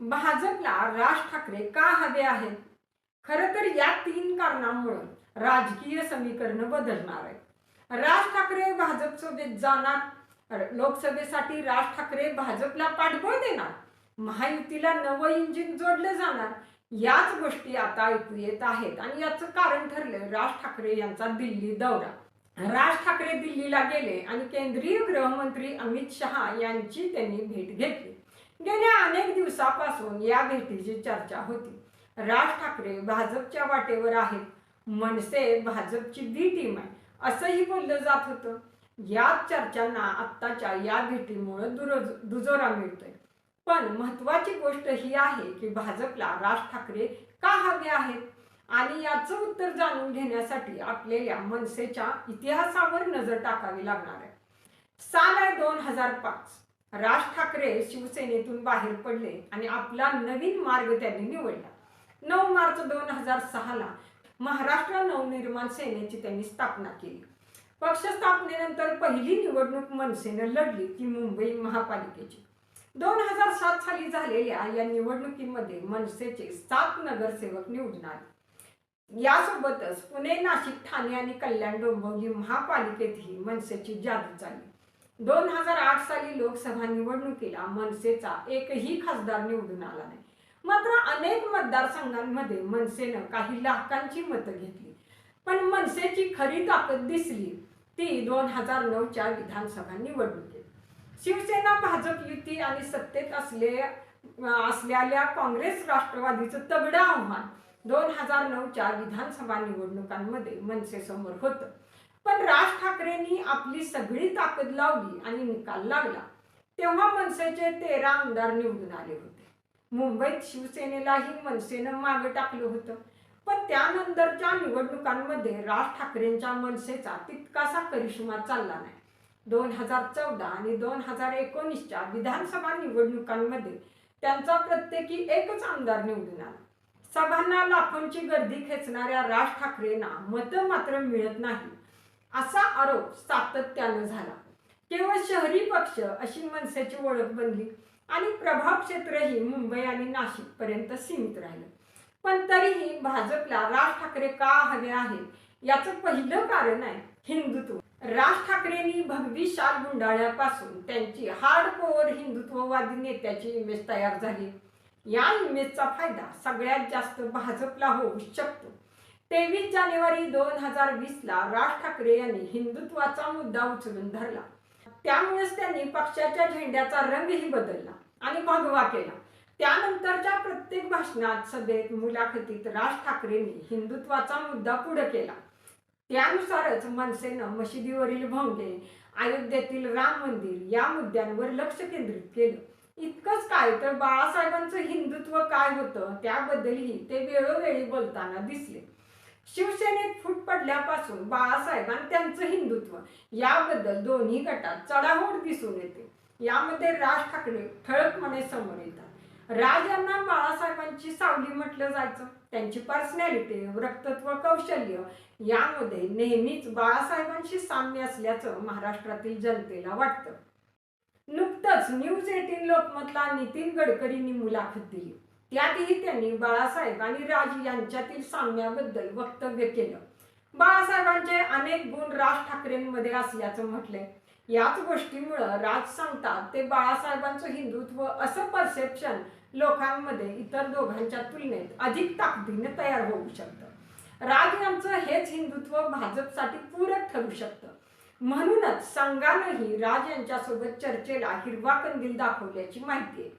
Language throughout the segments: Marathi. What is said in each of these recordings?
भाजपला राज ठाकरे का हवे आहेत? खरं तर या तीन कारणांमुळे राजकीय समीकरण बदलणार आहे राज ठाकरे भाजप सोबत जाणार लोकसभेसाठी राज ठाकरे भाजपला पाठबळ देणार महायुतीला नवं इंजिन जोडलं जाणार याच गोष्टी आता ऐकू येत आहेत आणि याचं कारण ठरलं राज ठाकरे यांचा दिल्ली दौरा. राज ठाकरे दिल्लीला गेले आणि केंद्रीय गृहमंत्री अमित शहा यांची त्यांनी भेट घेतली. गेल्या अनेक दिवसापासून या भेटीची चर्चा होती. राज ठाकरे भाजपच्या वाटेवर आहेत. मनसे भाजपची बी टीम आहे. असंही बोललं जात होतं. या चर्चांना आत्ताच्या या भेटीमुळे दुरज दुजोरा मिळतोय. पण महत्वाची गोष्ट ही आहे की भाजपला राज ठाकरे का हवे आहेत? आणि याचं उत्तर जाणून घेण्यासाठी आपल्याला मनसेच्या इतिहासावर नजर टाकावी लागणार आहे. साल आहे दोन हजार पाच. राज ठाकरे शिवसेनेतून बाहेर पडले आणि आपला नवीन मार्ग त्यांनी निवडला. नऊ मार्च दोन हजार सहाला महाराष्ट्र नवनिर्माण सेनेची त्यांनी स्थापना केली. पक्ष स्थापनेनंतर पहिली निवडणूक मनसेनं लढली ती मुंबई महापालिकेची. दोन हजार सात साली झालेल्या या निवडणुकीमध्ये मनसेचे सात नगरसेवक निवडून आले. यासोबतच पुणे नाशिक ठाणे आणि कल्याण डोंबिवली महापालिकेतही मनसेची जादू चालली. दोन हजार आठ साली लोकसभा निवडणुकीला मनसेचा एकही खासदार निवडून आला नाही. मात्र अनेक मतदारसंघांमध्ये मनसेनं काही लाखांची मतं घेतली. पण मनसेची खरी ताकद दिसली ती दोन हजार नऊच्या विधानसभा निवडणुकीत. शिवसेना भाजप युती आणि सत्तेत असले असलेल्या काँग्रेस राष्ट्रवादीचं तगडं आव्हान दोन हजार नऊच्या विधानसभा निवडणुकांमध्ये मनसेसमोर होतं. पण राज ठाकरेंनी आपली सगळी ताकद लावली आणि निकाल लागला. तेव्हा मनसेचे तेरा आमदार निवडून आले होते. मुंबईत शिवसेनेलाही मनसेनं मागं टाकलं होतं. पण त्यानंतरच्या निवडणुकांमध्ये राज ठाकरेंच्या मनसेचा तितकासा करिश्मा चालला नाही. दोन हजार चौदा आणि दोन हजार एकोणीसच्या विधानसभा निवडणुकांमध्ये त्यांचा प्रत्येकी एकच आमदार निवडून आला. सभांना लाखोंची गर्दी खेचणाऱ्या राज ठाकरेंना मतं मात्र मिळत नाही. असा आरोप सातत्यानं झाला. केवळ शहरी पक्ष अशी मनसेची ओळख बनली आणि प्रभाव क्षेत्रही मुंबई आणि नाशिक पर्यंत सीमित राहिलं. पण तरीही भाजपला राज ठाकरे का हवे आहेत याचं पहिलं कारण आहे हिंदुत्व. राज ठाकरेंनी भगवी शाल गुंडाळ्यापासून त्यांची हार्डकोअर हिंदुत्ववादी नेत्याची इमेज तयार झाली. या इमेजचा फायदा सगळ्यात जास्त भाजपला होऊ शकतो. तेवीस जानेवारी दोन हजार वीस ला राज ठाकरे यांनी हिंदुत्वाचा मुद्दा उचलून धरला. त्यामुळेच त्यांनी पक्षाच्या झेंड्याचा रंगही बदलला आणि भगवा केला. त्यानंतरच्या प्रत्येक भाषणात सभेत मुलाखतीत राज ठाकरेंनी हिंदुत्वाचा मुद्दा पुढे केला. त्यानुसारच मनसेनं मशिदीवरील भोंगे अयोध्येतील राम मंदिर या मुद्द्यांवर लक्ष केंद्रित केलं. इतकंच काय तर बाळासाहेबांचं हिंदुत्व काय होतं त्याबद्दलही ते वेळोवेळी बोलताना दिसले. शिवसेनेत फूट पडल्यापासून बाळासाहेबां त्यांचं हिंदुत्व. याबद्दल दोन्ही गटात चढाओढ दिसून येते. यामध्ये राज ठाकरे ठळकपणे समोर येतात. राज यांना बाळासाहेबांची सावली म्हटलं जायचं. त्यांची पर्सनॅलिटी वक्तत्व कौशल्य यामध्ये नेहमीच बाळासाहेबांशी साम्य असल्याचं महाराष्ट्रातील जनतेला वाटतं. नुकतंच न्यूज एटीन लोकमतला नितीन गडकरींनी मुलाखत दिली. त्यातही त्यांनी बाळासाहेब आणि राज यांच्यातील साम्याबद्दल वक्तव्य केलं. बाळासाहेबांचे अनेक गुण राज ठाकरेंमध्ये असल्याचं म्हटलंय. याच गोष्टीमुळं राज सांगतात ते बाळासाहेबांचं हिंदुत्व असं परसेप्शन लोकांमध्ये इतर दोघांच्या तुलनेत अधिक ताकदीने तयार होऊ शकतं. राज यांचं हेच हिंदुत्व भाजपसाठी पूरक ठरू शकतं. म्हणूनच संघानंही राज यांच्यासोबत चर्चेला हिरवा कंदील दाखवल्याची माहिती आहे.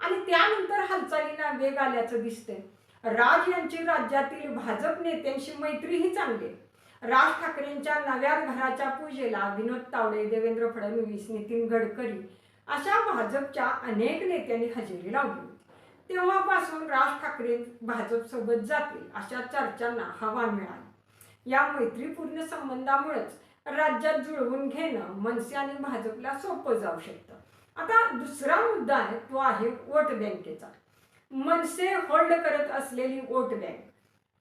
आणि त्यानंतर हालचालींना वेग आल्याचं दिसतंय. राज यांची राज्यातील भाजप नेत्यांशी मैत्रीही चांगली राज ठाकरेंच्या नव्या घराच्या पूजेला विनोद तावडे देवेंद्र फडणवीस नितीन गडकरी अशा भाजपच्या अनेक नेत्यांनी हजेरी लावली. तेव्हापासून राज ठाकरे भाजपसोबत जातील अशा चर्चांना हवा मिळाली. या मैत्रीपूर्ण संबंधामुळेच राज्यात जुळवून घेणं मनसे आणि भाजपला सोपं जाऊ शकतं. आता दुसरा मुद्दा आहे तो आहे वोट बँकेचा. मनसे होल्ड करत असलेली वोट बँक.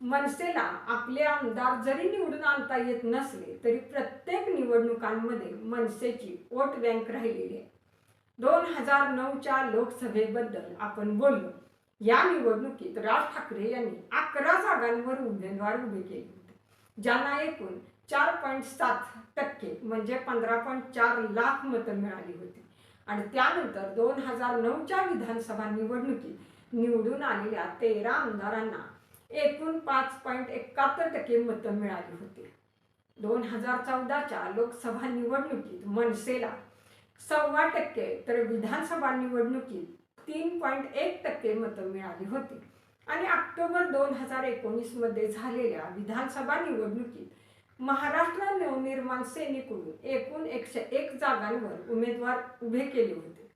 मनसेला आपले आमदार जरी निवडून आणता येत नसले तरी प्रत्येक निवडणुकांमध्ये मनसेची वोट बँक राहिलेली आहे. दोन हजार नऊच्या लोकसभेबद्दल आपण बोललो. या निवडणुकीत राज ठाकरे यांनी अकरा जागांवर उमेदवार उभे केले होते ज्यांना एकूण चार पॉईंट सात टक्के म्हणजे पंधरा पॉईंट चार लाख मतं मिळाली होती. आणि त्यानंतर दोन हजार नऊच्या विधानसभा निवडणुकीत निवडून आलेल्या तेरा आमदारांना एकूण पाच पॉईंट एकाहत्तर टक्के मतं मिळाली होती. दोन हजार चौदाच्या लोकसभा निवडणुकीत मनसेला सव्वा टक्के तर विधानसभा निवडणुकीत तीन पॉईंट एक टक्के मतं मिळाली होती. आणि ऑक्टोबर दोन हजार एकोणीसमध्ये झालेल्या विधानसभा निवडणुकीत महाराष्ट्र नवनिर्माण सेनेकडून एकूण एकशे एक जागांवर उमेदवार उभे केले होते.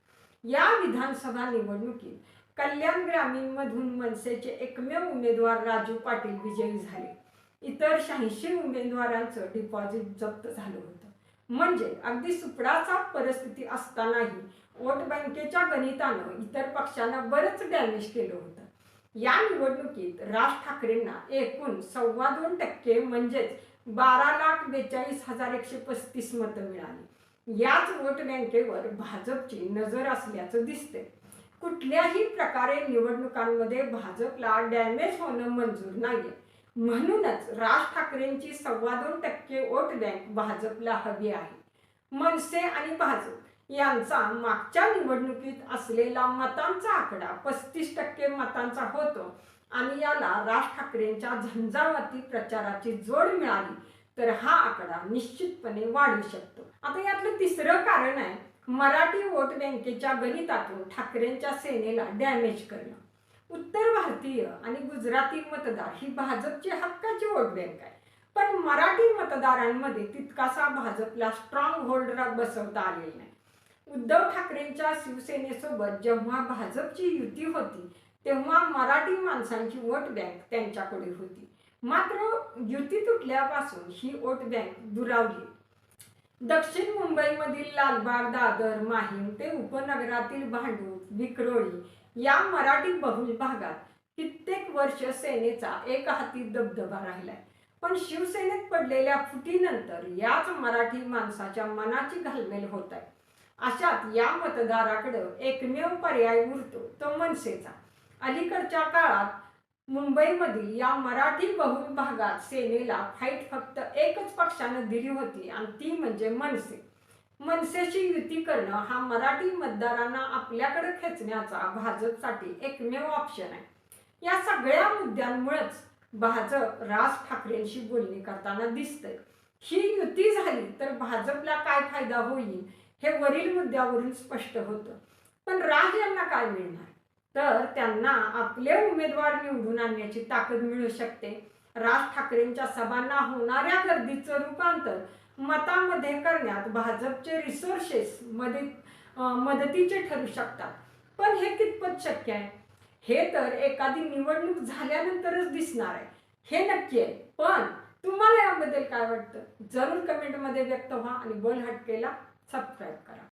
या विधानसभा निवडणुकीत कल्याण ग्रामीणमधून मनसेचे एकमेव उमेदवार राजू पाटील विजयी झाले. इतर शहाऐंशी उमेदवारांचं डिपॉझिट जप्त झालं होतं. म्हणजे अगदी सुपडाचा परिस्थिती असतानाही वोट बँकेच्या गणितानं इतर पक्षांना बरंच डॅमेज केलं होतं. या निवडणुकीत राज ठाकरेंना एकूण सव्वा दोन टक्के म्हणजेच बारा लाख बेचाळीस हजार एकशे पस्तीस मतं मिळाली. याच वोट बँकेवर भाजपची नजर असल्याचं दिसते कुठल्याही प्रकारे निवडणुकांमध्ये भाजपला डॅमेज होणं मंजूर नाहीये. म्हणूनच राज ठाकरेंची सव्वा दोन टक्के वोट बँक भाजपला हवी आहे. मनसे आणि भाजप यांचा मागच्या निवडणुकीत असलेला मतांचा आकडा पस्तीस टक्के मतांचा होतो. आणि याला राज ठाकरेंच्या झंझावाती प्रचाराची जोड मिळाली तर हा आकडा निश्चितपणे वाढू शकतो. आता यातलं तिसरं कारण आहे मराठी वोट बँकेच्या गणितातून ठाकरेंच्या सेनेला डॅमेज करणं. उत्तर भारतीय आणि गुजराती मतदार ही भाजपची हक्काची वोट बँक आहे. पण मराठी मतदारांमध्ये तितकासा भाजपला स्ट्रॉंग होल्ड बसवता आलेला नाही. उद्धव ठाकरेंच्या शिवसेनेसोबत जेव्हा भाजपची युती होती तेव्हा मराठी माणसांची वोट बँक त्यांच्याकडे होती. मात्र युती तुटल्यापासून ही वोट बँक दुरावली. दक्षिण मुंबईमधील लालबाग दादर माहीम ते उपनगरातील भांडूप विक्रोळी या मराठी बहुल भागात कित्येक वर्ष सेनेचा एक हाती दबदबा राहिलाय. पण शिवसेनेत पडलेल्या फुटीनंतर याच मराठी माणसाच्या मनाची घालमेल होत आहे. अशात या मतदाराकडं एकमेव पर्याय उरतो तो मनसेचा. अलीकडच्या काळात मुंबईमधील या मराठी बहुल भागात सेनेला फाईट फक्त एकच पक्षानं दिली होती आणि ती म्हणजे मनसे. मनसेची युती करणं हा मराठी मतदारांना आपल्याकडे खेचण्याचा भाजपसाठी एकमेव ऑप्शन आहे. या सगळ्या मुद्द्यांमुळेच भाजप राज ठाकरेंशी बोलणी करताना दिसतंय. ही युती झाली तर भाजपला काय फायदा होईल हे वरील मुद्द्यावरून स्पष्ट होतं. पण राज यांना काय मिळणार? तर त्यांना आपले उमेदवार निवडून आणण्याची ताकद मिळू शकते. राज ठाकरेंच्या सभांना होणाऱ्या गर्दीचं रूपांतर मतामध्ये करण्यात भाजपचे रिसोर्सेस मदत मदतीचे ठरू शकतात. पण हे कितपत शक्य आहे? हे तर एखादी निवडणूक झाल्यानंतरच दिसणार आहे. हे नक्की आहे. पण तुम्हाला याबद्दल काय वाटतं? जरूर कमेंटमध्ये व्यक्त व्हा आणि बोल हटकेला सबस्क्राईब करा.